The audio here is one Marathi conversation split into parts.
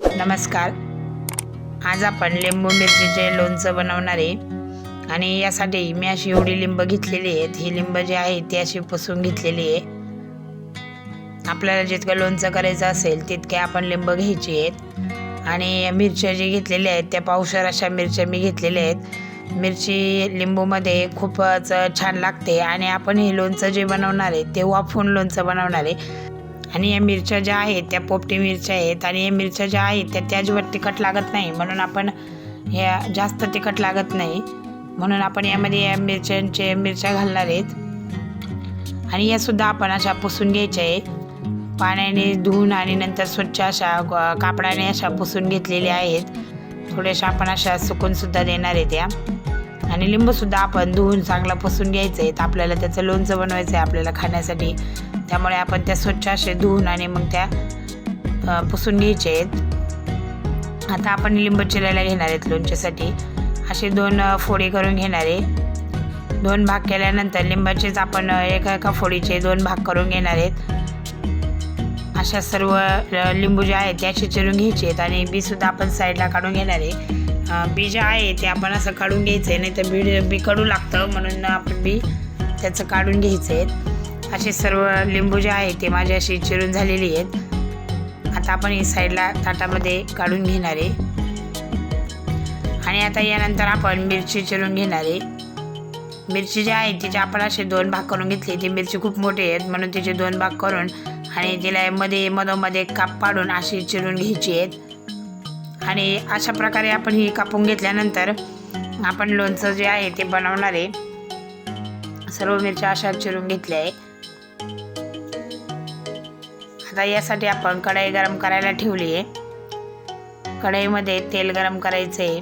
नमस्कार. आज आपण लिंबू मिरचीचे लोणचं बनवणार आहे आणि यासाठी मी अशी एवढी लिंब घेतलेली आहेत. ही लिंब जी आहे ती अशी पुसून घेतलेली आहे. आपल्याला जितकं लोणचं करायचं असेल तितके आपण लिंब घ्यायची आहेत. आणि मिरच्या जे घेतलेल्या आहेत त्या पावशर अशा मिरच्या मी घेतलेल्या आहेत. मिरची लिंबूमध्ये खूपच छान लागते आणि आपण हे लोणचं जे बनवणार आहे ते वाफून लोणचं बनवणार आहे. आणि या मिरच्या ज्या आहेत त्या पोपटी मिरच्या आहेत आणि या मिरच्या ज्या आहेत त्या त्याचवर तिखट लागत नाही. म्हणून आपण ह्या जास्त तिखट लागत नाही. म्हणून आपण यामध्ये या मिरच्यांचे मिरच्या घालणार आहेत. आणि यासुद्धा आपण अशा पुसून घ्यायच्या आहे पाण्याने धुवून आणि नंतर स्वच्छ अशा कापडाने अशा पुसून घेतलेल्या आहेत. थोड्याशा आपण अशा सुकूनसुद्धा देणार आहेत त्या आणि लिंबूसुद्धा आपण धुवून चांगला पुसून घ्यायचं आहे. आपल्याला त्याचं लोणचं बनवायचं आहे आपल्याला खाण्यासाठी. त्यामुळे आपण त्या स्वच्छ असे धुवून आणि मग त्या पुसून घ्यायचे आहेत. आता आपण लिंब चिरायला घेणार आहेत लोणच्यासाठी. असे दोन फोडी करून घेणार आहे. दोन भाग केल्यानंतर लिंबाचेच आपण एका एका फोडीचे दोन भाग करून घेणार आहेत. अशा सर्व लिंबू जे आहेत ते असे चिरून घ्यायचे आहेत आणि बीसुद्धा आपण साईडला काढून घेणार आहे. बी जे आहे ते आपण असं काढून घ्यायचं आहे नाही तर बी बी कडू लागतं म्हणून आपण बी त्याचं काढून घ्यायचं आहे असे सर्व लिंबू जे आहे ते माझे अशी चिरून झालेली आहेत. आता आपण ही साईडला ताटामध्ये काढून घेणार आहे. आणि आता यानंतर आपण मिरची चिरून घेणार आहे. मिरची जी आहे तिचे आपण असे दोन भाग करून घेतले. ती मिरची खूप मोठी आहेत म्हणून तिचे दोन भाग करून आणि तिला मध्ये मधोमध्ये काप पाडून अशी चिरून घ्यायची आहेत. आणि अशा प्रकारे आपण ही कापून घेतल्यानंतर आपण लोणचं जे आहे ते बनवणार आहे. सर्व मिरच्या अशा चिरून घेतल्या आहे आता यासाठी आपण कढई गरम करायला ठेवली आहे. कढईमध्ये तेल गरम करायचं आहे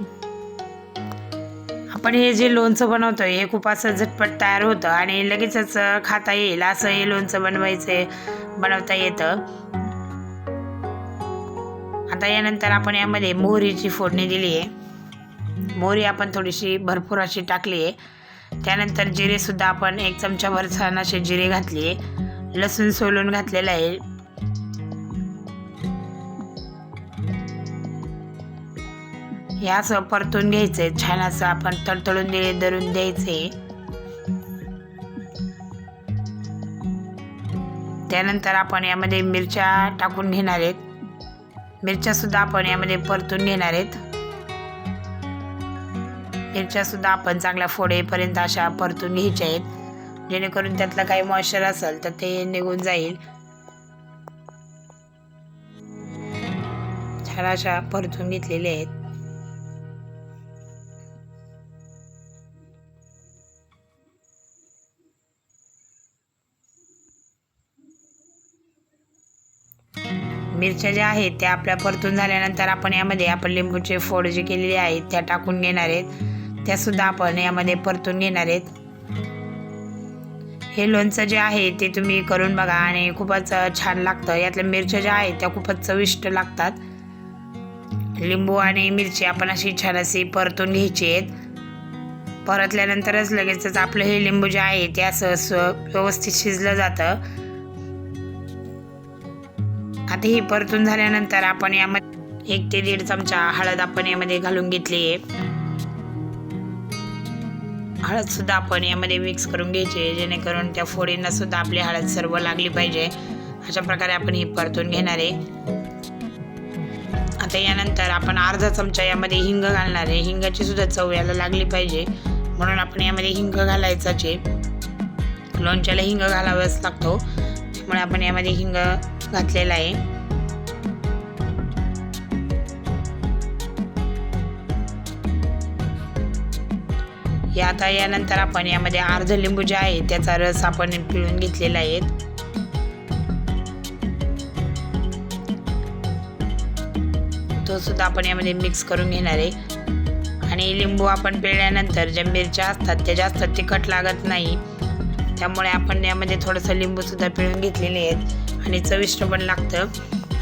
आपण हे जे लोणचं बनवतो हे खूप असं झटपट तयार होतं आणि लगेचच खाता येईल असं हे लोणचं बनवायचं बनवता येतं. आता यानंतर आपण यामध्ये मोहरीची फोडणी दिली आहे. मोहरी आपण थोडीशी भरपूर अशी टाकली आहे. त्यानंतर जिरेसुद्धा आपण एक चमचाभर छान असे जिरे घातले आहे. लसूण सोलून घातलेलं आहे. हे असं परतून घ्यायचंय. छान असं आपण तळतळून दिले धरून द्यायचे त्यानंतर आपण यामध्ये मिरच्या टाकून घेणार आहेत. मिरच्या सुद्धा आपण यामध्ये परतून घेणार आहेत. मिरच्या सुद्धा आपण चांगल्या फोडेपर्यंत अशा परतून घ्यायच्या आहेत. जेणेकरून त्यातलं काही मॉइश्चर असेल तर ते निघून जाईल. छान अशा परतून घेतलेल्या आहेत. मिरच्या ज्या आहेत त्या आपल्या परतून झाल्यानंतर आपण यामध्ये आपण लिंबूचे फोड जे केलेले आहेत त्या टाकून घेणार आहेत. त्यासुद्धा आपण यामध्ये परतून घेणार आहेत. हे लोणचं जे आहे ते तुम्ही करून बघा आणि खूपच छान लागतं. यातल्या मिरच्या ज्या आहेत त्या खूपच चविष्ट लागतात. लिंबू आणि मिरची आपण अशी छान अशी परतून घ्यायची आहेत. परतल्यानंतरच लगेचच आपलं हे लिंबू जे आहे ते असं स्व- व्यवस्थित शिजलं जातं. ही परतून झाल्यानंतर आपण यामध्ये एक ते दीड चमचा हळद आपण यामध्ये घालून घेतली आहे. हळद सुद्धा आपण यामध्ये मिक्स करून घ्यायची जेणेकरून त्या फोडींना सुद्धा आपली हळद सर्व लागली पाहिजे. अशा प्रकारे आपण ही परतून घेणार आहे. आता यानंतर आपण अर्धा चमचा यामध्ये हिंग घालणार आहे. हिंगाची सुद्धा चव याला लागली पाहिजे. म्हणून आपण यामध्ये हिंग घालायचाच आहे. लोणच्याला हिंग घालावाच लागतो. त्यामुळे आपण यामध्ये हिंग घातलेला आहे. आता यानंतर आपण यामध्ये अर्ध लिंबू जे आहे त्याचा रस आपण पिळून घेतलेला आहे. तो सुद्धा आपण यामध्ये मिक्स करून घेणार आहे. आणि लिंबू आपण पिळल्यानंतर ज्या मिरच्या असतात त्या जास्त तिखट लागत नाही. त्यामुळे आपण यामध्ये थोडंसं लिंबूसुद्धा पिळून घेतलेले आहेत. आणि चविष्ट पण लागतं.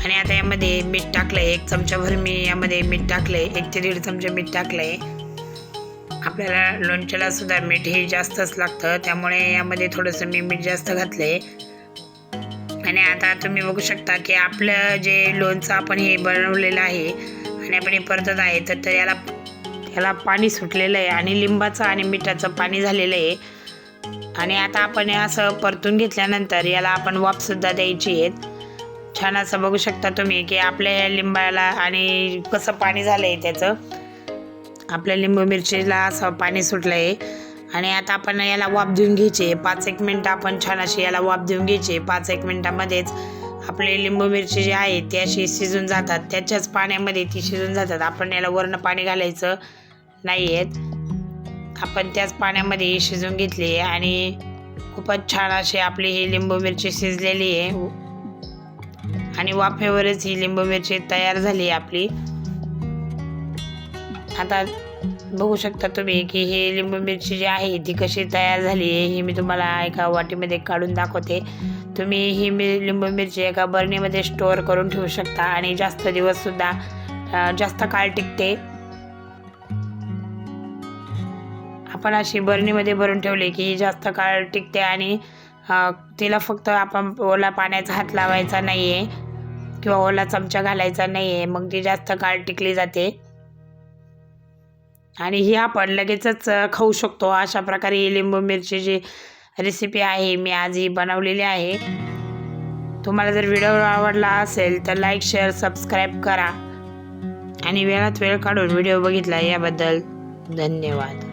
आणि आता यामध्ये मीठ टाकलं आहे एक चमचाभर मी यामध्ये मीठ टाकलं आहे एक ते दीड चमचा मीठ टाकलं आहे आपल्याला लोणच्याला सुद्धा मीठ हे जास्तच लागतं. त्यामुळे यामध्ये थोडंसं मी मीठ जास्त घातलं आहे आणि आता तुम्ही बघू शकता की आपलं जे लोणचं आपण हे बनवलेलं आहे आणि आपण हे परतत आहे तर ते याला पाणी सुटलेलं आहे आणि लिंबाचं आणि मिठाचं पाणी झालेलं आहे. आणि आता आपण हे असं परतून घेतल्यानंतर याला आपण वाफसुद्धा द्यायची आहेत छान असं बघू शकता तुम्ही की आपल्या या लिंबाला आणि कसं पाणी झालं आहे त्याचं. आपल्या लिंबू मिरचीला असं पाणी सुटलं आहे आणि आता आपण याला वाफ देऊन घ्यायचे. पाच एक मिनटं आपण छान अशी याला वाफ देऊन घ्यायचे. पाच एक मिनटामध्येच आपले लिंबू मिरची जी आहे ती अशी शिजून जातात. त्याच्याच पाण्यामध्ये ती शिजून जातात. आपण याला वरनं पाणी घालायचं नाही आहेत आपण त्याच पाण्यामध्ये शिजून घेतली आहे. आणि खूपच छान अशी आपली ही लिंबू मिरची शिजलेली आहे. आणि वाफेवरच ही लिंबू मिरची तयार झाली आहे आपली. आता बघू शकता तुम्ही की ही लिंबू मिरची जी आहे ती कशी तयार झाली आहे ही मी तुम्हाला एका वाटीमध्ये काढून दाखवते. तुम्ही ही मी लिंबू मिरची एका बरणीमध्ये स्टोअर करून ठेवू शकता आणि जास्त दिवससुद्धा जास्त काळ टिकते. आपण अशी बरणीमध्ये भरून ठेवली की ही जास्त काळ टिकते आणि तिला फक्त आपण ओला पाण्याचा हात लावायचा नाही आहे किंवा ओला चमचा घालायचा नाही आहे मग ती जास्त काळ टिकली जाते. आणि ही आपण लगेचच खाऊ शकतो. अशा प्रकारे ही लिंबू मिरचीची रेसिपी आहे मी आज ही बनवलेली आहे. तुम्हाला जर व्हिडिओ आवडला असेल तर लाईक शेअर सबस्क्राईब करा. आणि वेळात वेळ काढून व्हिडिओ बघितला याबद्दल धन्यवाद.